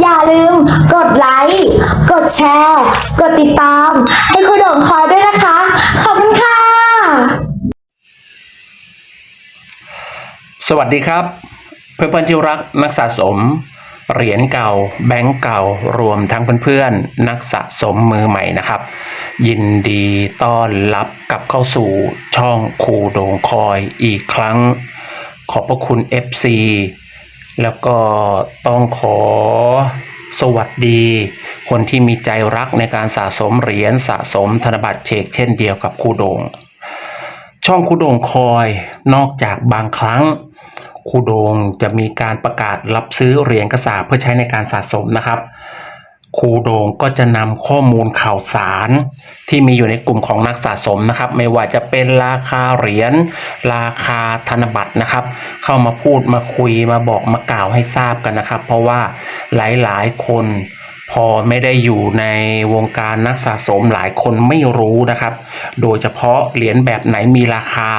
อย่าลืมกดไลค์ กดแชร์ กดติดตาม ให้ครูโดงคอยด้วยนะคะ ขอบคุณค่ะ สวัสดีครับ เพื่อนเพื่อนที่รักนักสะสม เหรียญเก่า แบงก์เก่ารวมทั้งเพื่อนๆ นักสะสมมือใหม่นะครับ ยินดีต้อนรับกับเข้าสู่ช่องคูโดงคอยอีกครั้ง ขอบพระคุณ FC แล้วก็ต้องขอสวัสดี คนที่มีใจรักในการสะสมเหรียญสะสมธนบัตรเชกเช่นเดียวกับคูโดง ช่องคูโดงคอยนอกจากบางครั้งคูโดงจะมีการประกาศรับซื้อเหรียญกระสาเพื่อใช้ในการสะสมนะครับ ครูโดงก็จะนำข้อมูลข่าวสารที่มีอยู่ในกลุ่มของนักสะสมนะครับ ไม่ว่าจะเป็นราคาเหรียญราคาธนบัตรนะครับ เข้ามาพูดมาคุยมาบอกมากล่าวให้ทราบกันนะครับ เพราะว่าหลายๆ คนพอไม่ได้อยู่ในวงการนักสะสมหลายคนไม่รู้นะครับ โดยเฉพาะเหรียญแบบไหนมีราคา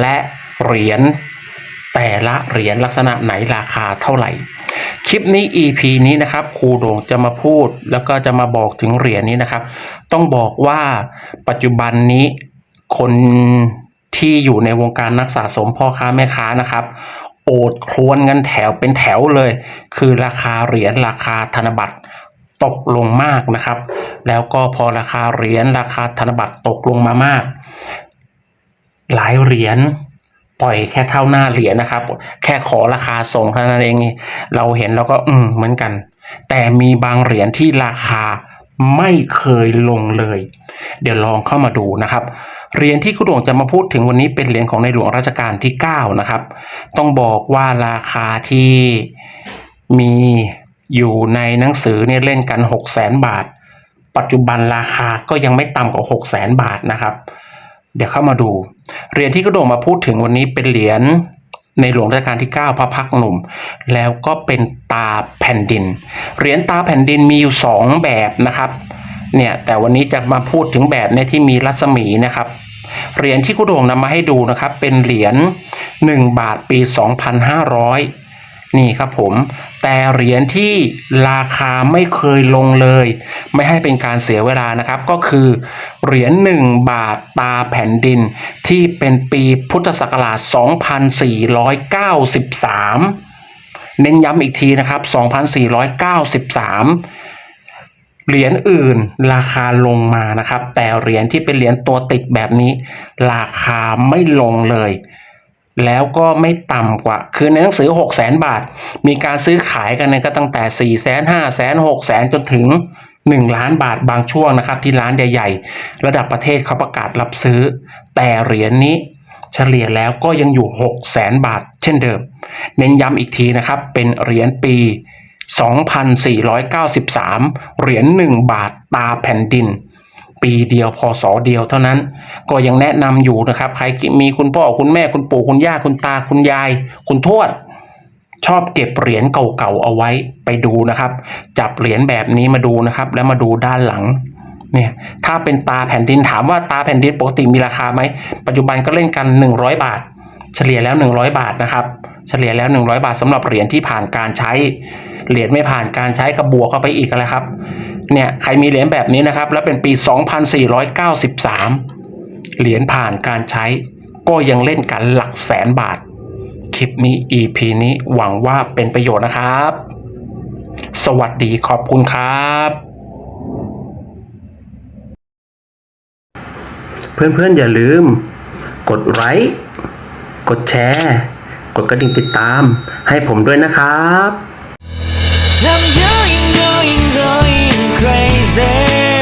และเหรียญแต่ละเหรียญลักษณะไหนราคาเท่าไหร่ คลิปนี้ EP นี้นะครับครูโด่งจะมาพูดแล้วก็จะมาบอกถึงเหรียญนี้นะครับ ต้องบอกว่าปัจจุบันนี้คนที่อยู่ในวงการนักสะสมพ่อค้าแม่ค้านะครับโอดครวนกันแถวเป็นแถวเลย คือราคาเหรียญราคาธนบัตรตกลงมากนะครับ แล้วก็พอราคาเหรียญราคาธนบัตรตกลงมามาก หลายเหรียญ ปล่อยแค่เท่าหน้าเหรียญนะครับ แค่ขอราคาส่งเท่านั้นเองเราเห็นเราก็อืมเหมือนกัน แต่มีบางเหรียญที่ราคาไม่เคยลงเลย เดี๋ยวลองเข้ามาดูนะครับเหรียญที่คุณหลวงจะมาพูดถึงวันนี้เป็นเหรียญของในหลวงรัชกาลที่ 9 นะครับ ต้องบอกว่าราคาที่มีอยู่ในหนังสือเนี่ยเล่นกัน 6 0 0 0 0 0 บาท ปัจจุบันราคาก็ยังไม่ต่ำกว่า 6 0 0 0 0 0 บาทนะครับ เดี๋ยวเข้ามาดู เหรียญที่กระโดงมาพูดถึงวันนี้เป็นเหรียญในหลวงรัชกาลที่ 9 พระพักหนุ่ม แล้วก็เป็นตาแผ่นดิน เหรียญตาแผ่นดินมีอยู่สองแบบนะครับ เนี่ยแต่วันนี้จะมาพูดถึงแบบเนี่ยที่มีรัศมีนะครับ เหรียญที่กุโด่งนำมาให้ดูนะครับ เป็นเหรียญ1บาทปี 2,500 นี่ครับผมแต่เหรียญที่ราคาไม่เคยลงเลย ไม่ให้เป็นการเสียเวลานะครับ ก็คือเหรียญ1บาทตาแผ่นดิน ที่เป็นปีพุทธศักราช 2493 เน้นย้ำอีกทีนะครับ 2493 เหรียญอื่นราคาลงมานะครับ แต่เหรียญที่เป็นเหรียญตัวติดแบบนี้ ราคาไม่ลงเลย แล้วก็ไม่ต่ำกว่า คือในหนังสือ 6 0แสนบาท มีการซื้อขายกันเนี่ยก็ตั้งแต่4 0 0 0 0 0 5 0 0 0 0 6 0 0 0 0จนถึง 1 ล้านบาทบางช่วงนะครับ ที่ร้านใหญ่ๆ ระดับประเทศเขาประกาศรับซื้อ แต่เหรียญนี้เฉลี่ยแล้วก็ยังอยู่ 6 0แสนบาท เช่นเดิม เน้นย้ำอีกทีนะครับ เป็นเหรียญปี 2,493 เหรียญ1บาทตาแผ่นดิน ปีเดียวพศเดียวเท่านั้น ก็ยังแนะนำอยู่นะครับ ใครมีคุณพ่อคุณแม่คุณปู่คุณย่าคุณตาคุณยาย คุณทวด ชอบเก็บเหรียญเก่าๆเอาไว้ไปดูนะครับ จับเหรียญแบบนี้มาดูนะครับ แล้วมาดูด้านหลังเนี่ยถ้าเป็นตาแผ่นดินถามว่าตาแผ่นดินปกติมีราคาไหม ปัจจุบันก็เล่นกัน 100 บาท เฉลี่ยแล้ว 100 บาทนะครับ เฉลี่ยแล้ว 100 บาทสำหรับเหรียญที่ผ่านการใช้ เหรียญไม่ผ่านการใช้กับบวกเข้าไปอีกแล้วครับ เนี่ยใครมีเหรียญแบบนี้นะครับ แล้วเป็นปี 2493 เหรียญผ่านการใช้ ก็ยังเล่นกันหลักแสนบาท คลิปนี้ EP นี้หวังว่าเป็นประโยชน์นะครับ สวัสดีขอบคุณครับเพื่อนๆ อย่าลืม กดไลค์ กดแชร์ กดกระดิ่งติดตาม ให้ผมด้วยนะครับ I'm going, going, going crazy.